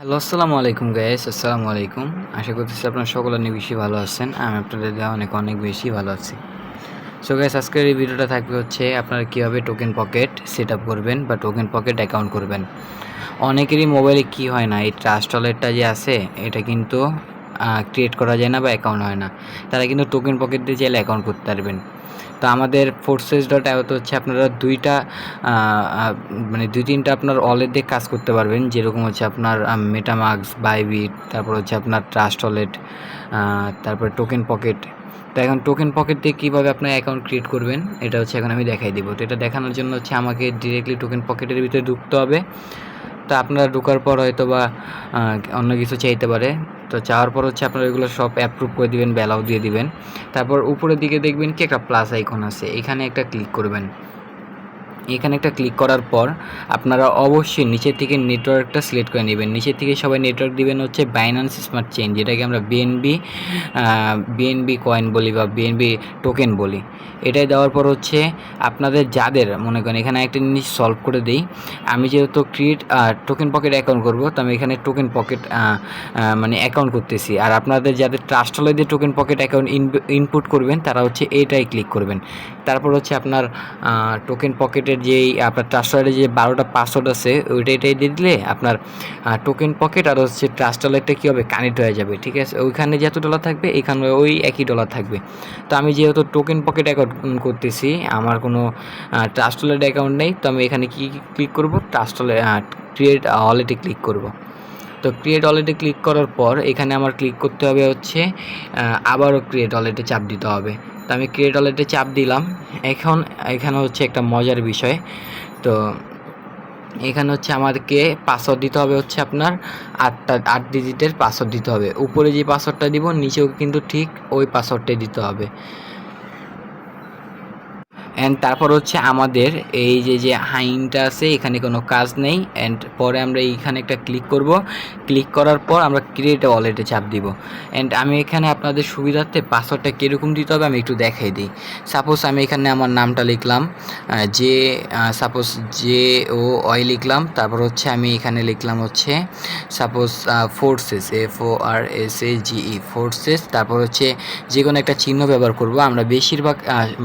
Hello, আসসালামু আলাইকুম guys আসসালামু আলাইকুম। আশা করতেছি আপনারা সকলে অনেক বেশি ভালো আছেন, আমি আপনাদের দেওয়া অনেক অনেক বেশি ভালো আছি। সো গাইস আজকের এই ভিডিওটা থাকবে হচ্ছে আপনারা কীভাবে টোকেন পকেট সেট করবেন বা টোকেন পকেট অ্যাকাউন্ট করবেন। অনেকেরই মোবাইলে কি হয় না, এই ট্রাস্ট ওয়ালেটটা যে আছে, এটা কিন্তু ক্রিয়েট করা যায় না বা অ্যাকাউন্ট হয় না। তারা কিন্তু টোকেন পকেট দিয়ে চাইলে অ্যাকাউন্ট করতে পারবেন। তো আমাদের ফোর্সেস ডট অ্যাওতে হচ্ছে আপনারা দুইটা মানে দুই তিনটা আপনার ওয়ালেট দিয়ে কাজ করতে পারবেন। যেরকম হচ্ছে আপনার মেটামাক্স বাইবিট তারপর হচ্ছে আপনার ট্রাস্ট ওয়ালেট তারপর টোকেন পকেট তো এখন টোকেন পকেট দিয়ে কীভাবে আপনার অ্যাকাউন্ট ক্রিয়েট করবেন, এটা হচ্ছে এখন আমি দেখাই দিব। তো এটা দেখানোর জন্য হচ্ছে আমাকে ডিরেক্টলি টোকেন পকেটের ভিতরে ঢুকতে হবে। তো আপনারা ঢোকার পর হয়তো বা অন্য কিছু চাইতে পারে। তো চাওয়ার পর হচ্ছে আপনারা এগুলো সব অ্যাপ্রুভ করে দিবেন বেলাও দিয়ে দিবেন। তারপর উপরের দিকে দেখবেন কি একটা প্লাস আইকন আছে, এখানে একটা ক্লিক করবেন। এখানে একটা ক্লিক করার পর আপনারা অবশ্যই নিচের থেকে নেটওয়ার্কটা সিলেক্ট করে নেবেন। নিচের থেকে সবাই নেটওয়ার্ক দিবেন হচ্ছে বাইন্যান্স স্মার্ট চেইন যেটাকে আমরা বিএনবি বিএনবি কয়েন বলি বা বিএনবি টোকেন বলি। এটাই দেওয়ার পর হচ্ছে আপনাদের যাদের, মনে করেন এখানে একটা জিনিস সলভ করে দিই, আমি যেহেতু ক্রিয়েট টোকেন পকেট অ্যাকাউন্ট করব, তো আমি এখানে টোকেন পকেট মানে অ্যাকাউন্ট করতেছি। আর আপনাদের যাদের ট্রাস্ট হলে দিয়ে টোকেন পকেট অ্যাকাউন্ট ইনপুট করবেন, তারা হচ্ছে এটাই ক্লিক করবেন। তারপর হচ্ছে আপনার টোকেন পকেটের যেই আপনার ট্রাস্টারের যে বারোটা পাসওয়ার্ড আছে, ওইটা এটাই দিয়ে দিলে আপনার টোকেন পকেট আর হচ্ছে ট্রাস্ট ওয়ালেটটা কী হবে কানেক্ট হয়ে যাবে, ঠিক আছে? ওইখানে যত ডলার থাকবে, এখানে ওই একই ডলার থাকবে। তো আমি যেহেতু টোকেন পকেট অ্যাকাউন্ট করতেছি, আমার কোনো ট্রাস্ট ওয়ালেট অ্যাকাউন্ট নেই, তো আমি এখানে কি ক্লিক করব? ট্রাস্ট ওয়ালেট ক্রিয়েট ওয়ালেটে ক্লিক করব। তো ক্রিয়েট ওয়ালেটে ক্লিক করার পর, এখানে আমার ক্লিক করতে হবে হচ্ছে আবারও ক্রিয়েট ওয়ালেটে চাপ দিতে হবে। তো আমি ক্রিয়েট ওয়ালেটে চাপ দিলাম। এখন, এখানে হচ্ছে একটা মজার বিষয়। তো এখানে হচ্ছে আমাদেরকে পাসওয়ার্ড দিতে হবে হচ্ছে আপনার আটটা, আট ডিজিটের পাসওয়ার্ড দিতে হবে। উপরে যে পাসওয়ার্ডটা দিব, নিচেও কিন্তু ঠিক ওই পাসওয়ার্ডটাই দিতে হবে। অ্যান্ড তারপর হচ্ছে আমাদের এই যে যে হাইনটা আছে, এখানে কোনো কাজ নেই। অ্যান্ড পরে আমরা এইখানে একটা ক্লিক করব। ক্লিক করার পর আমরা ক্রিয়েট ওয়ালেটে চাপ দিব। অ্যান্ড আমি এখানে আপনাদের সুবিধার্থে পাসওয়ার্ডটা কীরকম দিতে হবে আমি একটু দেখাই দিই। সাপোজ আমি এখানে আমার নামটা লিখলাম যে সাপোজ জে ও ওয়াই লিখলাম। তারপর হচ্ছে আমি এখানে লিখলাম হচ্ছে suppose forces F O R S A G forces তারপর হচ্ছে যে কোনো একটা চিহ্ন ব্যবহার করব। আমরা বেশিরভাগ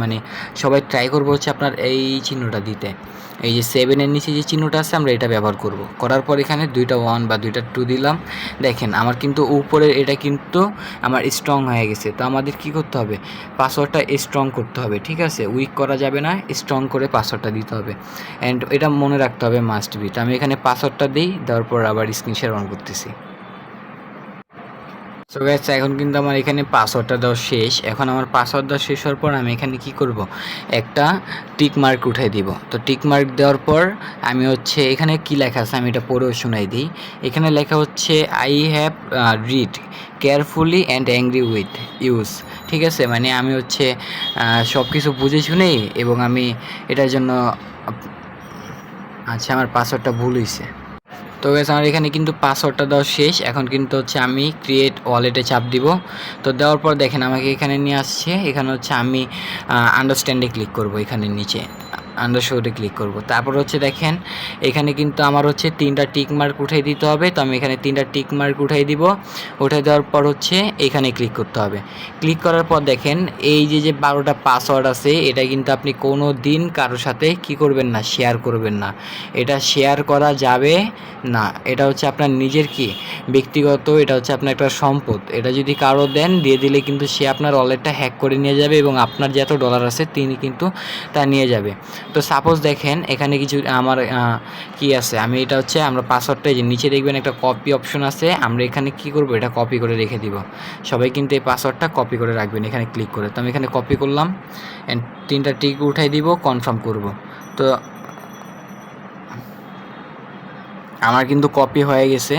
মানে সবাই ট্রাই করব হচ্ছে আপনার এই চিহ্নটা দিতে। এই যে সেভেনের নিচে যে চিহ্নটা আছে, আমরা এটা ব্যবহার করব। করার পর এখানে দুইটা ওয়ান বা দুইটা টু দিলাম। দেখেন, আমার কিন্তু উপরের এটা কিন্তু আমার স্ট্রং হয়ে গেছে। তো আমাদের কি করতে হবে? পাসওয়ার্ডটা স্ট্রং করতে হবে, ঠিক আছে? উইক করা যাবে না স্ট্রং করে পাসওয়ার্ডটা দিতে হবে। অ্যান্ড এটা মনে রাখতে হবে মাস্ট বি তো আমি এখানে পাসওয়ার্ডটা দিই, দেওয়ার পর আবার স্ক্রিন শেয়ার অন করতেছি। সো গাইস এখন কিন্তু আমার এখানে পাসওয়ার্ডটা দেওয়া শেষ। এখন আমার পাসওয়ার্ড দেওয়া শেষ হওয়ার পর আমি এখানে কি করব? একটা টিক মার্ক উঠাই দিব। তো টিক মার্ক দেওয়ার পর আমি হচ্ছে, এখানে কি লেখা আছে? আমি এটা পড়েও শোনাই দিই। এখানে লেখা হচ্ছে I have read carefully and angry with use ঠিক আছে? মানে আমি হচ্ছে সব কিছু বুঝে শুনেই এবং আমি এটার জন্য আচ্ছা আমার পাসওয়ার্ডটা ভুল হয়েছে তো গেছে আমার এখানে কিন্তু পাসওয়ার্ডটা দেওয়া শেষ। এখন কিন্তু হচ্ছে আমি ক্রিয়েট ওয়ালেটে চাপ দিব। তো দেওয়ার পর দেখেন আমাকে এখানে নিয়ে আসছে। এখানে হচ্ছে আমি আন্ডারস্ট্যান্ডে ক্লিক করব এখানে নিচে। আন্ডারশোরে ক্লিক করব। তারপর হচ্ছে দেখেন, এখানে কিন্তু আমার হচ্ছে তিনটা টিক মার্ক উঠাই দিতে হবে। তো আমি এখানে তিনটা টিক মার্ক উঠাই দিব। উঠাই দেওয়ার পর হচ্ছে এখানে ক্লিক করতে হবে। ক্লিক করার পর দেখেন, এই যে যে বারোটা পাসওয়ার্ড আছে, এটা কিন্তু আপনি কোনো দিন কারোর সাথে কি করবেন না শেয়ার করবেন না। এটা শেয়ার করা যাবে না। এটা হচ্ছে আপনার নিজের কি? ব্যক্তিগত, এটা হচ্ছে আপনার একটা সম্পদ। এটা যদি কারও দেন, দিয়ে দিলে কিন্তু সে আপনার ওয়ালেটটা হ্যাক করে নিয়ে যাবে এবং আপনার যত ডলার আছে, তিনি কিন্তু তা নিয়ে যাবে। তো সাপোজ দেখেন, এখানে কিছু, আমার কি আছে? আমি এটা হচ্ছে, আমরা পাসওয়ার্ডটা যে নিচে দেখবেন একটা কপি অপশন আছে, আমরা এখানে কি করব? এটা কপি করে রেখে দিব। সবাই কিন্তু এই পাসওয়ার্ডটা কপি করে রাখবেন, এখানে ক্লিক করে। তো আমি এখানে কপি করলাম অ্যান্ড তিনটা টিক উঠাই দিব কনফার্ম করব। তো আমার কিন্তু কপি হয়ে গেছে।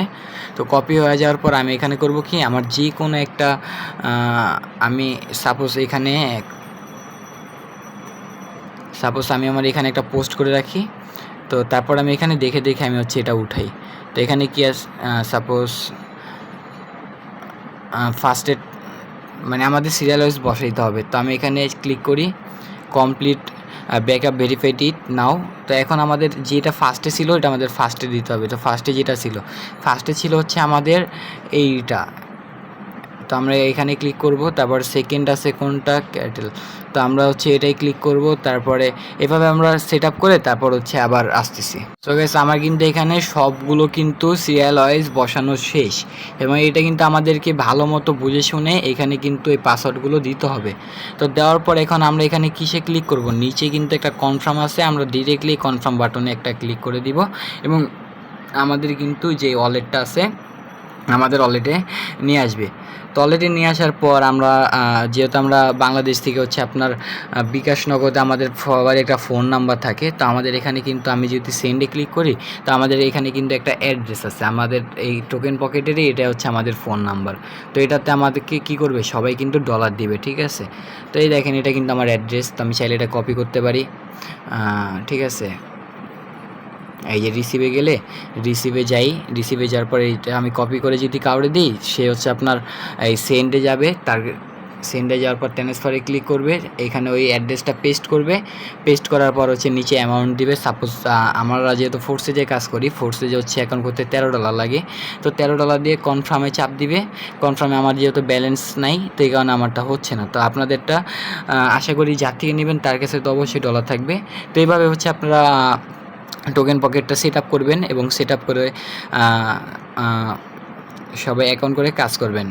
তো কপি হয়ে যাওয়ার পর আমি এখানে করব কি? আমার যে কোনো একটা আমি সাপোজ এখানে সাপোজ আমি আমার এখানে একটা পোস্ট করে রাখি, তো তারপর আমি এখানে দেখে দেখে আমি হচ্ছে এটা উঠাই। তো এখানে কি সাপোজ ফার্স্ট মানে আমাদের সিরিয়াল ওয়াইজ বসাইতে হবে। তো আমি এখানে ক্লিক করি complete backup verified it now তো এখন আমাদের যেটা ফার্স্টে ছিল, এটা আমাদের ফার্স্টে দিতে হবে। তো ফার্স্টে যেটা ছিল ফার্স্টে ছিল হচ্ছে আমাদের এইটা। তো আমরা এখানে ক্লিক করব, তারপর সেকেন্ড আছে কোনটা? ক্যাটেল তো আমরা হচ্ছে এটাই ক্লিক করব, তারপরে এভাবে আমরা সেট করে তারপর হচ্ছে আবার আসতেছি। তো গেস আমার কিন্তু এখানে সবগুলো কিন্তু সিরিয়াল ওয়াইজ বসানো শেষ। এবং এটা কিন্তু আমাদেরকে ভালো মতো বুঝে শুনে এখানে কিন্তু এই পাসওয়ার্ডগুলো দিতে হবে। তো দেওয়ার পর এখন আমরা এখানে কিসে ক্লিক করব? নিচে কিন্তু একটা কনফার্ম আছে, আমরা ডিরেক্টলি কনফার্ম বাটনে একটা ক্লিক করে দিব। এবং আমাদের কিন্তু যে ওয়ালেটটা আছে আমাদের ওয়ালেটে নিয়ে আসবে। তো ওয়ালেটে নিয়ে আসার পর আমরা যেহেতু আমরা বাংলাদেশ থেকে হচ্ছে আপনার বিকাশ নগদে আমাদের সবার একটা ফোন নাম্বার থাকে, তো আমাদের এখানে কিন্তু আমি যদি সেন্ডে ক্লিক করি, তো আমাদের এখানে কিন্তু একটা অ্যাড্রেস আছে। আমাদের এই টোকেন পকেটেরই এটা হচ্ছে আমাদের ফোন নাম্বার তো এটাতে আমাদেরকে কি করবে? সবাই কিন্তু ডলার দিবে, ঠিক আছে? তো এই দেখেন, এটা কিন্তু আমার অ্যাড্রেস তো আমি চাইলে এটা কপি করতে পারি। ঠিক আছে? এই যে রিসিভে গেলে রিসিভে যাই রিসিভে যাওয়ার পরে এইটা আমি কপি করে যদি কাউরে দিই, সে হচ্ছে আপনার এই সেন্ডে যাবে, তার সেন্ডে যাওয়ার পর ট্রান্সফারে ক্লিক করবে, এখানে ওই অ্যাড্রেসটা পেস্ট করবে পেস্ট করার পর হচ্ছে নিচে অ্যামাউন্ট দিবে সাপোজ আমরা যেহেতু ফোর্সে যে কাজ করি ফোর্সে যে হচ্ছে অ্যাকাউন্ট করতে তেরো ডলার লাগে, তো তেরো ডলার দিয়ে কনফার্মে চাপ দিবে কনফার্মে আমার যেহেতু ব্যালেন্স নাই, তো এই কারণে আমারটা হচ্ছে না, তো আপনাদেরটা আশা করি যার থেকে নেবেন, তার কাছে তো অবশ্যই ডলার থাকবে, তো এইভাবে হচ্ছে আপনারা টোকেন পকেটটা সেট আপ করবেন এবং সেট আপ করে সবাই অ্যাকাউন্ট করে কাজ করবেন।